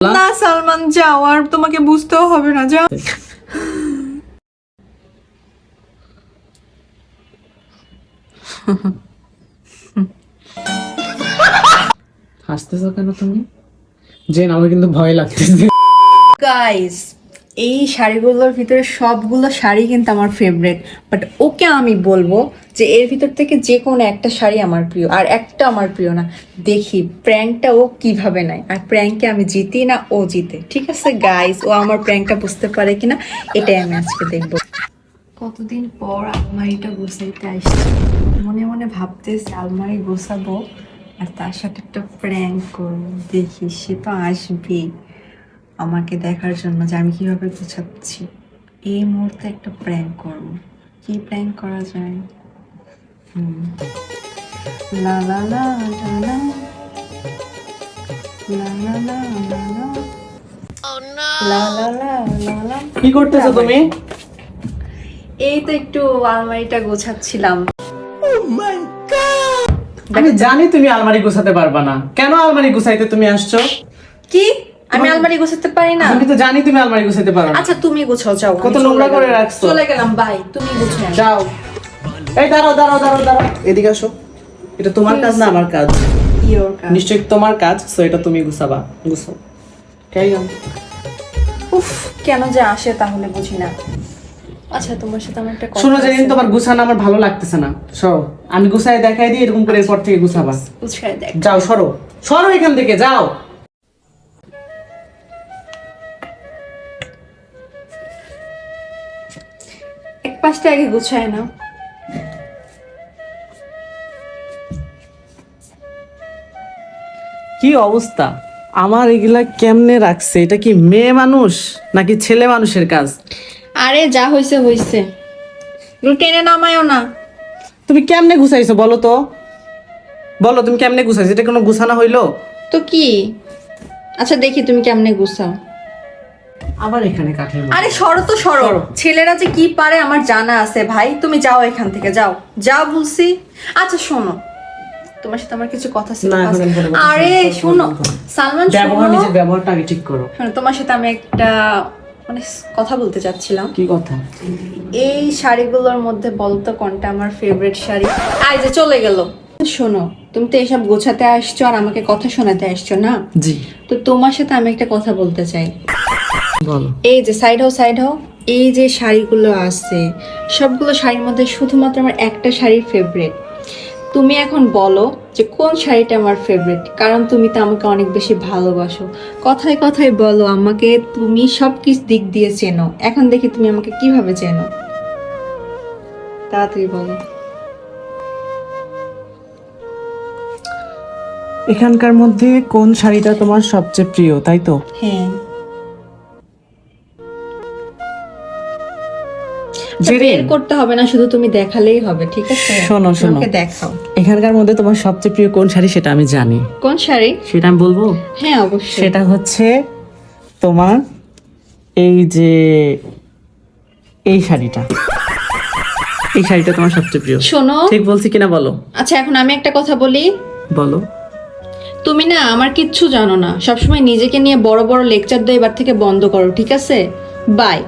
না সালমান যাও আর তোমাকে বুঝতেও হবে না যাও। হাসতেছো কেন তুমি? জেন আমার কিন্তু ভয় লাগতেছে। গাইস এই শাড়িগুলোর ভিতরে সবগুলো শাড়ি কিন্তু আমার ফেভারিট বাট ওকে আমি বলব যে এর ভিতর থেকে যে কোনো একটা শাড়ি আমার প্রিয়, আর একটা আমার প্রিয় না। দেখি প্র্যাঙ্কটা ও কীভাবে নেয়? আর প্র্যাঙ্কে আমি জিতি না ও জিতে? ঠিক আছে গাইস ও আমার প্র্যাঙ্কটা বুঝতে পারে কিনা? এটাই আমি আজকে দেখব। কতদিন পর আলমারিটা গোছাইতে আসছি? মনে মনে ভাবতেছি আলমারি গোছাবো, আর তার সাথে একটা প্র্যাঙ্ক করব। দেখি, সে তো আসবেই। আমাকে দেখার জন্য যে আমি কীভাবে গোছাচ্ছি। এই মুহূর্তে একটা প্র্যাঙ্ক করব। কি প্র্যাঙ্ক করা যায়? হুম। লা লা লা লা লা। লা লা লা লা লা। লা লা লা লা লা। কি করতেছো তুমি? এই তো একটু আলমারিটা গোছাচ্ছিলাম। আমি জানি তুমি আলমারি গোছাতে পারবা না। কেন আলমারি গোছাইতে তুমি আসছো? কি? আমি আলমারি গোছাতে পারি না। আমি তো জানি তুমি আলমারি গোছাতে পারো না। আচ্ছা তুমি গোছাও যাও কত নোংরা করে রাখছো। চলে গেলাম বাই তুমি গোছাও। যাও। এই দাঁড়াও দাঁড়াও দাঁড়াও দাঁড়াও। এদিকে আসো। এটা তোমার কাজ না আমার কাজ? ইয়োর কাজ। নিশ্চয়ই তোমার কাজ সো এটা তুমি গুছাবা। গুছাও। ক্যারি অন উফ কেন যে আসে তাহলে বুঝি না। আচ্ছা তোমার সাথে আমার একটা কথা শোনো আছে। তোমার গুছানো আমার ভালো লাগতেছে না সরো আমি গুছাই দেখাই দিই এরকম করে এরপর থেকে গুছাবা। গুছায় দেখ। যাও সরো। সরো এখান থেকে যাও। পাশটা আগে গুছায় না কি অবস্থা? আমার এগুলা কেমনে রাখছে? এটা কি মেয়ে মানুষ নাকি ছেলে মানুষের কাজ? আরে যা হইছে হইছে। এগুলো টেনে নামায়ও না। তুমি কেমনে গুছাইছো বলো তো? বলো তুমি কেমনে গুছাইছো? এটা কোনো গুছানো হইল? তো কি? আচ্ছা দেখি তুমি কেমনে গুছাও। আবার এখানে কাঠের। আরে সরো তো সরো। ছেলেরা যে কি পারে আমার জানা আছে ভাই। তুমি যাও এখান থেকে যাও। যাও বলছি। আচ্ছা শোনো। তোমার সাথে আমার কিছু কথা ছিল। আরে শোনো। সালমান ব্যবহার নিজের ব্যবহারটা আগে ঠিক করো। শোনো তোমার সাথে আমি একটা মানে কথা বলতে চাচ্ছিলাম। কি কথা? এই শাড়িগুলোর মধ্যে বলতো কোনটা আমার ফেভারিট শাড়ি? আই যে চলে গেল। শোনো তুমি তো এসব গোছাতে আসছো আর আমাকে কথা শোনাতে আসছো না? জি। তো তোমার সাথে আমি একটা কথা বলতে চাই। এই যে সাইড হও সাইড হও। এই যে শাড়িগুলো আছে সবগুলো শাড়ির মধ্যে শুধুমাত্র আমার একটা শাড়ি ফেভারিট তুমি এখন বলো যে কোন শাড়িটা আমার ফেভারিট কারণ তুমি তো আমাকে অনেক বেশি ভালোবাসো। কথায় কথায় বলো আমাকে তুমি সব কিছু দিক দিয়ে চেনো। এখন দেখি তুমি আমাকে কীভাবে চেনো। তাড়াতাড়ি বলো। এখানকার মধ্যে কোন শাড়িটা তোমার সবচেয়ে প্রিয় তাই তো? হ্যাঁ। বের করতে হবে না শুধু তুমি দেখালেই হবে ঠিক আছে? শোনো, শোনো। দেখাও। এখানকার মধ্যে তোমার সবচেয়ে প্রিয় কোন শাড়ি সেটা আমি জানি। কোন শাড়ি? সেটা আমি বলব? হ্যাঁ অবশ্যই। সেটা হচ্ছে তোমার এই যে এই শাড়িটা। এই শাড়িটা তোমার সবচেয়ে প্রিয়। শোনো। ঠিক বলছি কিনা বলো? আচ্ছা এখন আমি একটা কথা বলি। বলো। তুমি না আমার কিচ্ছু জানো না। সবসময় নিজেকে নিয়ে বড় বড় লেকচার দিয়ে এবার থেকে বন্ধ করো ঠিক আছে? বাই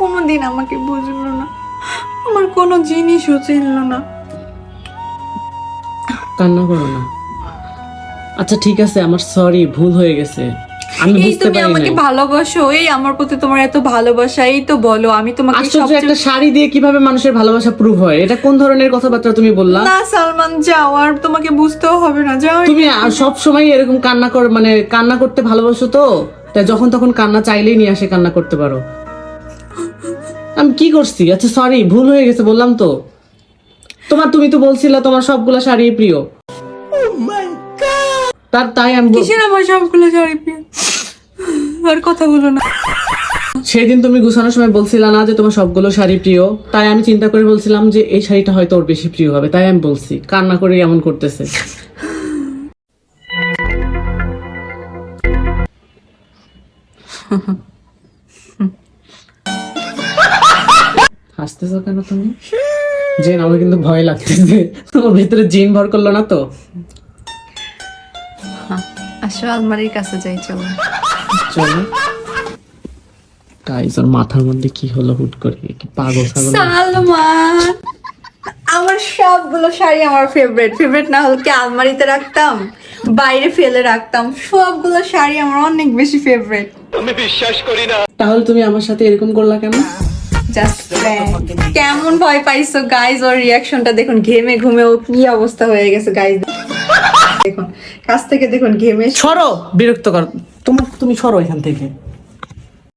কোনোদিন আমাকে বুঝলো না। আমার কোনো জিনিসও চিনল না। কান্না করো না। আচ্ছা ঠিক আছে আমার সরি ভুল হয়ে গেছে। আমি এই বুঝতে তুমি পারি আমাকে নাই। ভালোবাসো এই আমার প্রতি তোমার এত ভালোবাসা এই তো বলো আমি তোমাকে আশ্চর্য সবচেয়ে একটা শাড়ি দিয়ে কীভাবে মানুষের ভালোবাসা প্রুভ হয়? এটা কোন ধরনের কথাবার্তা তুমি বললা? না সালমান যাও আর তোমাকে বুঝতেও হবে না যাও তুমি সব সময় এরকম কান্না কর মানে কান্না করতে ভালোবাসো তো? তাই যখন তখন কান্না চাইলেই নিয়ে আসে কান্না করতে পারো। আমি কি করছি? আচ্ছা সরি ভুল হয়ে গেছে বললাম তো। তোমার তুমি তো বলছিলে তোমার সবগুলো শাড়ি প্রিয়। তার তাই আমি কিসের আমার সবগুলো শাড়ি প্রিয়? আর কথা বলো না। সেদিন তুমি গুছানোর সময় বলছিলা না যে তোমার সবগুলো শাড়ি প্রিয়। তাই আমি চিন্তা করে বলছিলাম যে এই শাড়িটা হয়তো ওর বেশি প্রিয় হবে। তাই আমি বলছি কান্না করে এমন করতেছে। হাসতেছো কেন তুমি? জেন আমার কিন্তু ভয় লাগতেছে। তোমার ভিতরে জিন ভর করল না তো? আসো আলমারির কাছে যাই চলো। চলো। গাইস ওর মাথার মধ্যে কি হলো হুট করে? কি পাগল ছাগল? সালমান! আমার সবগুলো শাড়ি আমার ফেভারিট ফেভারিট না হলে কি আলমারিতে রাখতাম? বাইরে ফেলে রাখতাম। সবগুলো শাড়ি আমার অনেক বেশি ফেভারিট বিশ্বাস করি তাহলে তুমি আমার সাথে এরকম করলা কেন? জাস্ট কেমন ভয় পাইছো গাইজ ওর রিয়াকশনটা দেখুন ঘেমে ঘুমে ও কি অবস্থা হয়ে গেছে গাইজ দেখুন কাছ থেকে দেখুন ঘেমে সরো বিরক্ত কর তোমার তুমি সরো এখান থেকে।